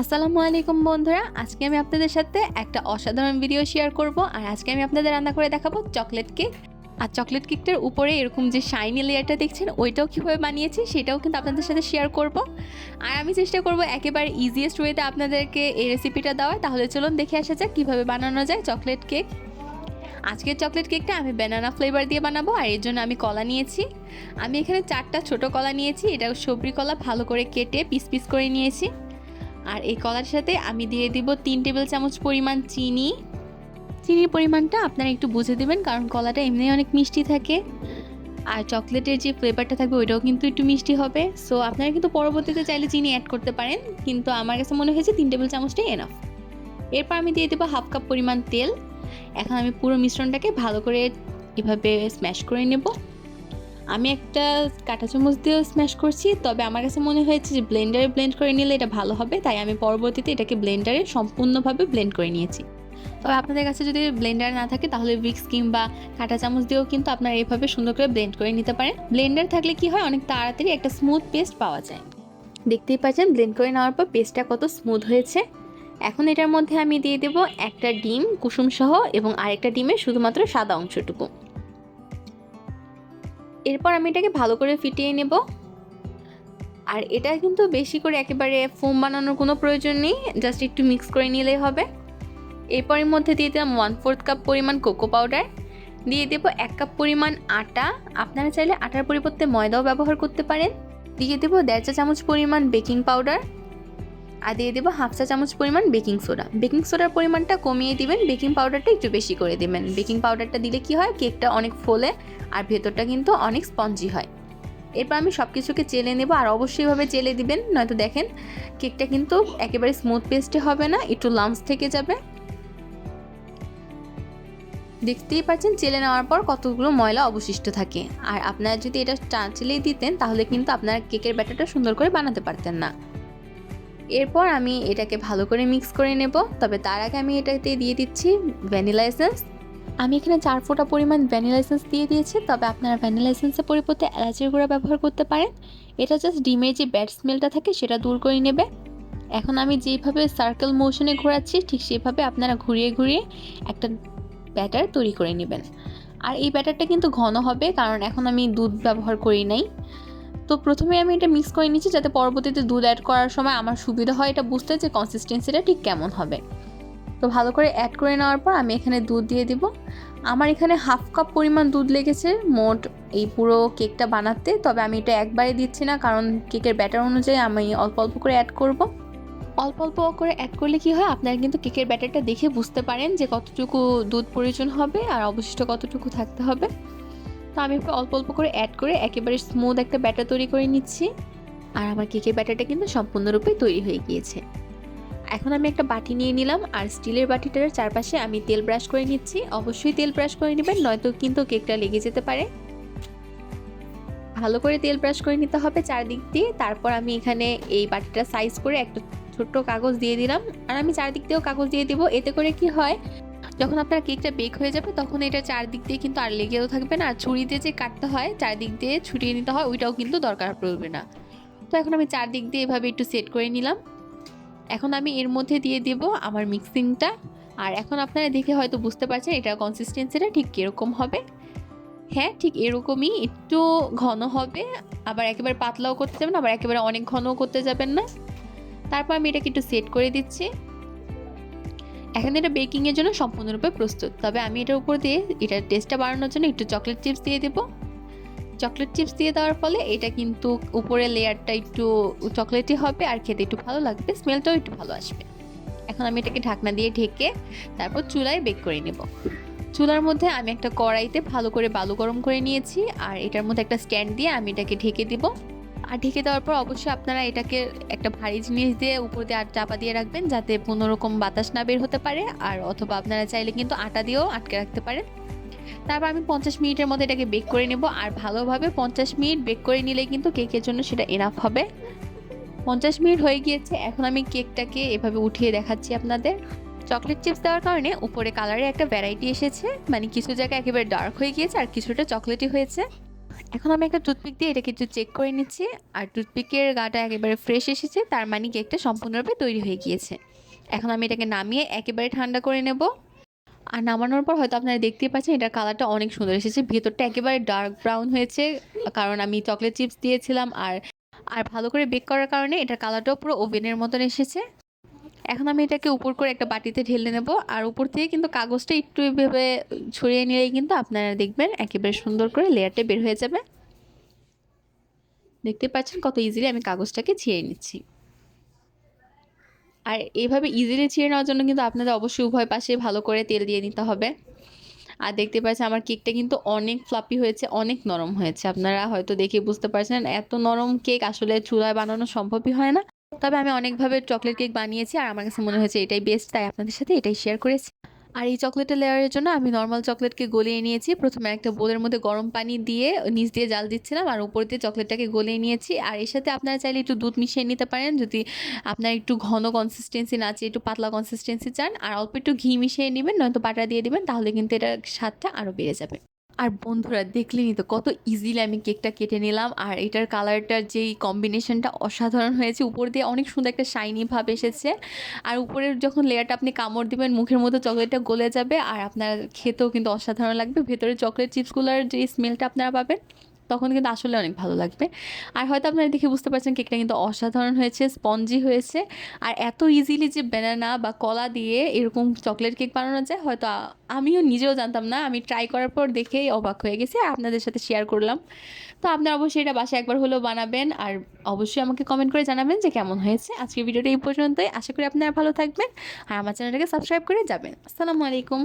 আসসালামু আলাইকুম বন্ধুরা, আজকে আমি আপনাদের সাথে একটা অসাধারণ ভিডিও শেয়ার করব। আর আজকে আমি আপনাদের রান্না করে দেখাবো চকলেট কেক আর চকলেট কেকটার উপরে এরকম যে শাইনি লেয়ারটা দেখছেন, ওইটাও কীভাবে বানিয়েছি সেটাও কিন্তু আপনাদের সাথে শেয়ার করব। আর আমি চেষ্টা করব একেবারে ইজিয়েস্ট ওয়েতে আপনাদেরকে এই রেসিপিটা দেওয়ার। তাহলে চলুন দেখে আসা যাক কীভাবে বানানো যায় চকলেট কেক আজকের চকলেট কেকটা আমি ব্যানানা ফ্লেভার দিয়ে বানাবো, আর এর জন্য আমি কলা নিয়েছি। আমি এখানে চারটা ছোট কলা নিয়েছি এটা সবরি কলা ভালো করে কেটে পিস পিস করে নিয়েছি। আর এই কলার সাথে আমি দিয়ে দিব তিন টেবিল চামচ পরিমাণ চিনি। চিনির পরিমাণটা আপনারা একটু বুঝে দেবেন, কারণ কলাটা এমনি অনেক মিষ্টি থাকে। আর চকলেটের যে ফ্লেভারটা থাকবে, ওইটাও কিন্তু একটু মিষ্টি হবে। সো আপনারা কিন্তু পরবর্তীতে চাইলে চিনি অ্যাড করতে পারেন, কিন্তু আমার কাছে মনে হয়েছে তিন টেবিল চামচটাই এনাফ এরপর আমি দিয়ে দেবো হাফ কাপ পরিমাণ তেল। এখন আমি পুরো মিশ্রণটাকে ভালো করে এভাবে স্ম্যাশ করে নেব। আমি একটা কাঁটা চামচ দিয়েও স্ম্যাশ করছি, তবে আমার কাছে মনে হয়েছে যে ব্লেন্ডারে ব্লেন্ড করে নিলে এটা ভালো হবে, তাই আমি পরবর্তীতে এটাকে ব্লেন্ডারে সম্পূর্ণভাবে ব্লেন্ড করে নিয়েছি। তবে আপনাদের কাছে যদি ব্লেন্ডার না থাকে, তাহলে উইক্স কিংবা কাঁটা চামচ দিয়েও কিন্তু আপনারা এইভাবে সুন্দর করে ব্লেন্ড করে নিতে পারেন। ব্লেন্ডার থাকলে কি হয়, অনেক তাড়াতাড়ি একটা স্মুথ পেস্ট পাওয়া যায়। দেখতেই পাচ্ছেন ব্লেন্ড করে নেওয়ার পর পেস্টটা কত স্মুথ হয়েছে। এখন এটার মধ্যে আমি দিয়ে দেব একটা ডিম, কুসুম সহ এবং আরেকটা ডিমের শুধুমাত্র সাদা অংশটুকু। এরপর আমি এটাকে ভালো করে ফিটিয়ে নেব। আর এটা কিন্তু বেশি করে একেবারে ফোম বানানোর কোনো প্রয়োজন নেই, জাস্ট একটু মিক্স করে নিলেই হবে। এরপরের মধ্যে দিয়ে দিলাম ওয়ান ফোর্থ কাপ পরিমাণ কোকো পাউডার দিয়ে দেবো এক কাপ পরিমাণ আটা। আপনারা চাইলে আটার পরিবর্তে ময়দাও ব্যবহার করতে পারেন। দিয়ে দেবো দেড় চা চামচ পরিমাণ বেকিং পাউডার আর দিয়ে দেবো হাফ চা চামচ পরিমাণ বেকিং সোডা। বেকিং সোডার পরিমাণটা কমিয়ে দিবেন, বেকিং পাউডারটা একটু বেশি করে দেবেন। বেকিং পাউডারটা দিলে কি হয়, কেকটা অনেক ফোলে আর ভেতরটা কিন্তু অনেক স্পঞ্জি হয়। এরপর আমি সব কিছুকে চেলে নেব আর অবশ্যইভাবে চেলে দিবেন, নয়তো দেখেন কেকটা কিন্তু একেবারে স্মুথ পেস্টে হবে না, একটু লামস থেকে যাবে। দেখতেই পাচ্ছেন, চেলে নেওয়ার পর কতগুলো ময়লা অবশিষ্ট থাকে। আর আপনারা যদি এটা চেলেই দিতেন, তাহলে কিন্তু আপনার কেকের ব্যাটারটা সুন্দর করে বানাতে পারতেন না। এরপর আমি এটাকে ভালো করে মিক্স করে নেব। তবে তার আগে আমি এটাতে দিয়ে দিচ্ছি ভ্যানিলা এসেন্স আমি এখানে চার ফোঁটা পরিমাণ ভ্যানিলা এসেন্স দিয়ে দিয়েছি। তবে আপনারা ভ্যানিলা এসেন্সের পরিবর্তে এলাচের গুঁড়া ব্যবহার করতে পারেন। এটা জাস্ট ডিমের যে ব্যাড স্মেলটা থাকে সেটা দূর করে নেবে। এখন আমি যেভাবে সার্কেল মোশনে ঘোরাচ্ছি, ঠিক সেভাবে আপনারা ঘুরিয়ে ঘুরিয়ে একটা ব্যাটার তৈরি করে নেবেন। আর এই ব্যাটারটা কিন্তু ঘন হবে, কারণ এখন আমি দুধ ব্যবহার করি নাই। তো প্রথমে আমি এটা মিক্স করে নিচ্ছি যাতে পরবর্তীতে দুধ অ্যাড করার সময় আমার সুবিধা হয় এটা বুঝতে যে কনসিস্টেন্সিটা ঠিক কেমন হবে। তো ভালো করে অ্যাড করে নেওয়ার পর আমি এখানে দুধ দিয়ে দিব। আমার এখানে হাফ কাপ পরিমাণ দুধ লেগেছে, মোট এই পুরো কেকটা বানাতে, তবে আমি এটা একবারে দিচ্ছি না, কারণ কেকের ব্যাটার অনুযায়ী আমি অল্প অল্প করে অ্যাড করব। অল্প অল্প করে অ্যাড করলে কি হয়, আপনারা কিন্তু কেকের ব্যাটারটা দেখে বুঝতে পারেন যে কতটুকু দুধ প্রয়োজন হবে আর অবশিষ্ট কতটুকু থাকতে হবে। তো আমি একটু অল্প অল্প করে অ্যাড করে একেবারে স্মুথ একটা ব্যাটার তৈরি করে নিচ্ছি। আর আমার কেকের ব্যাটারটা কিন্তু সম্পূর্ণরূপে তৈরি হয়ে গিয়েছে। এখন আমি একটা বাটি নিয়ে নিলাম আর স্টিলের বাটিটার চারপাশে আমি তেল ব্রাশ করে নিচ্ছি। অবশ্যই তেল ব্রাশ করে নেবেন, নয়তো কিন্তু কেকটা লেগে যেতে পারে। ভালো করে তেল ব্রাশ করে নিতে হবে চারদিক দিয়ে। তারপর আমি এখানে এই বাটিটা সাইজ করে একটা ছোট্ট কাগজ দিয়ে দিলাম। আর আমি চারদিক দিয়েও কাগজ দিয়ে দিব। এতে করে কি হয়? যখন আপনার কেকটা বেক হয়ে যাবে, তখন এটা চারদিক দিয়ে কিন্তু আর লেগেও থাকবে না। আর ছুরি দিয়ে যে কাটতে হয়, চারদিক দিয়ে ছুটিয়ে নিতে হয়, ওইটাও কিন্তু দরকার পড়বে না। তো এখন আমি চারদিক দিয়ে এভাবে একটু সেট করে নিলাম। এখন আমি এর মধ্যে দিয়ে দেব আমার মিক্সিংটা আর এখন আপনারা দেখে হয়তো বুঝতে পারছেন এটা কনসিস্টেন্সিটা ঠিক কীরকম হবে। হ্যাঁ ঠিক এরকমই একটু ঘন হবে। আবার একেবারে পাতলাও করতে যাবেন, আবার একেবারে অনেক ঘনও করতে যাবেন না। তারপর আমি এটাকে একটু সেট করে দিচ্ছি। এখন এটা বেকিংয়ের জন্য সম্পূর্ণরূপে প্রস্তুত। তবে আমি এটার উপর দিয়ে এটার টেস্টটা বাড়ানোর জন্য একটু চকলেট চিপস দিয়ে দেবো। চকলেট চিপস দিয়ে দেওয়ার ফলে এটা কিন্তু উপরের লেয়ারটা একটু চকলেটই হবে আর খেতে একটু ভালো লাগবে স্মেলটাও একটু ভালো আসবে। এখন আমি এটাকে ঢাকনা দিয়ে ঢেকে তারপর চুলায় বেক করে নেব। চুলার মধ্যে আমি একটা কড়াইতে ভালো করে বালু গরম করে নিয়েছি আর এটার মধ্যে একটা স্ট্যান্ড দিয়ে আমি এটাকে ঢেকে দিব। আর ঢেকে দেওয়ার পর অবশ্যই আপনারা এটাকে একটা ভারী জিনিস দিয়ে উপর দিয়ে আর চাপা দিয়ে রাখবেন যাতে কোনো রকম বাতাস না বের হতে পারে আর অথবা আপনারা চাইলে কিন্তু আটা দিয়েও আটকে রাখতে পারেন। তারপর আমি পঞ্চাশ মিনিটের মধ্যে এটাকে বেক করে নেব আর ভালোভাবে পঞ্চাশ মিনিট বেক করে নিলে কিন্তু কেকের জন্য সেটা এনাফ হবে। পঞ্চাশ মিনিট হয়ে গিয়েছে, এখন আমি কেকটাকে এভাবে উঠিয়ে দেখাচ্ছি আপনাদের। চকলেট চিপস দেওয়ার কারণে উপরে কালারে একটা ভ্যারাইটি এসেছে মানে কিছু জায়গায় একেবারে ডার্ক হয়ে গিয়েছে আর কিছুটা চকলেটই হয়েছে। এখন আমি একটা টুথপিক দিয়ে এটাকে একটু চেক করে নিচ্ছি। আর টুথপিকের গাটা একেবারে ফ্রেশ এসেছে, তার মানে কেকটা সম্পূর্ণরূপে তৈরি হয়ে গিয়েছে। এখন আমি এটাকে নামিয়ে একেবারে ঠান্ডা করে নেব। আর নামানোর পর হয়তো আপনারা দেখতেই পাচ্ছেন, এটার কালারটা অনেক সুন্দর এসেছে। ভেতরটা একেবারে ডার্ক ব্রাউন হয়েছে, কারণ আমি চকলেট চিপস দিয়েছিলাম। আর আর ভালো করে বেক করার কারণে এটার কালারটাও পুরো ওভেনের মতন এসেছে। এখন আমি এটাকে উপর করে একটা বাটিতে ঢেলে নেব। আর উপর থেকে কিন্তু কাগজটা একটু এভাবে ছড়িয়ে নিলেই কিন্তু আপনারা দেখবেন একেবারে সুন্দর করে লেয়ারটা বের হয়ে যাবে। দেখতে পাচ্ছেন কত ইজিলি আমি কাগজটাকে ছিঁড়ে নিচ্ছি। আর এভাবে ইজিলি ছিঁড়ে নেওয়ার জন্য কিন্তু আপনাদের অবশ্যই উভয় পাশে ভালো করে তেল দিয়ে নিতে হবে। আর দেখতে পাচ্ছেন আমার কেকটা কিন্তু অনেক ফ্লাপি হয়েছে, অনেক নরম হয়েছে। আপনারা হয়তো দেখে বুঝতে পারছেন এত নরম কেক আসলে চুলায় বানানো সম্ভবই হয় না। তবে আমি অনেকভাবে চকলেট কেক বানিয়েছি আর আমার কাছে মনে হয়েছে এটাই বেস্ট তাই আপনাদের সাথে এটাই শেয়ার করেছি। আর এই চকলেটের লেয়ারের জন্য আমি নর্মাল চকলেটকে গলিয়ে নিয়েছি। প্রথমে একটা বোলের মধ্যে গরম পানি দিয়ে নিচ দিয়ে জাল দিচ্ছিলাম আর উপর দিয়ে চকলেটটাকে গলিয়ে নিয়েছি। আর এর সাথে আপনারা চাইলে একটু দুধ মিশিয়ে নিতে পারেন। যদি আপনার একটু ঘন কনসিস্টেন্সি না চেয়ে একটু পাতলা কনসিস্টেন্সি চান, আর অল্প একটু ঘি মিশিয়ে নেবেন, নয়তো বাটা দিয়ে দিবেন, তাহলে কিন্তু এটার স্বাদটা আরও বেড়ে যাবে। আর বন্ধুরা, দেখলেনই তো কত ইজিলি আমি কেকটা কেটে নিলাম। আর এটার কালারটার যেই কম্বিনেশনটা অসাধারণ হয়েছে, উপর দিয়ে অনেক সুন্দর একটা শাইনি ভাব এসেছে। আর উপরের যখন লেয়ারটা আপনি কামড় দিবেন, মুখের মতো চকলেটটা গলে যাবে। আর আপনার খেতেও কিন্তু অসাধারণ লাগবে। ভেতরে চকলেট চিপসগুলোর যে স্মেলটা আপনারা পাবেন তখন কিন্তু আসলে অনেক ভালো লাগবে। আর হয়তো আপনারা দেখে বুঝতে পারছেন কেকটা কিন্তু অসাধারণ হয়েছে, স্পঞ্জি হয়েছে। আর এত ইজিলি যে ব্যানানা বা কলা দিয়ে এরকম চকলেট কেক বানানো যায়, হয়তো আমিও নিজেও জানতাম না। আমি ট্রাই করার পর দেখেই অবাক হয়ে গেছি, আর আপনাদের সাথে শেয়ার করলাম। তো আপনারা অবশ্যই এটা বাসায় একবার হলেও বানাবেন। আর অবশ্যই আমাকে কমেন্ট করে জানাবেন যে কেমন হয়েছে। আজকের ভিডিওটা এই পর্যন্তই। আশা করি আপনারা ভালো থাকবেন। আর আমার চ্যানেলটাকে সাবস্ক্রাইব করে যাবেন। আসসালামু আলাইকুম।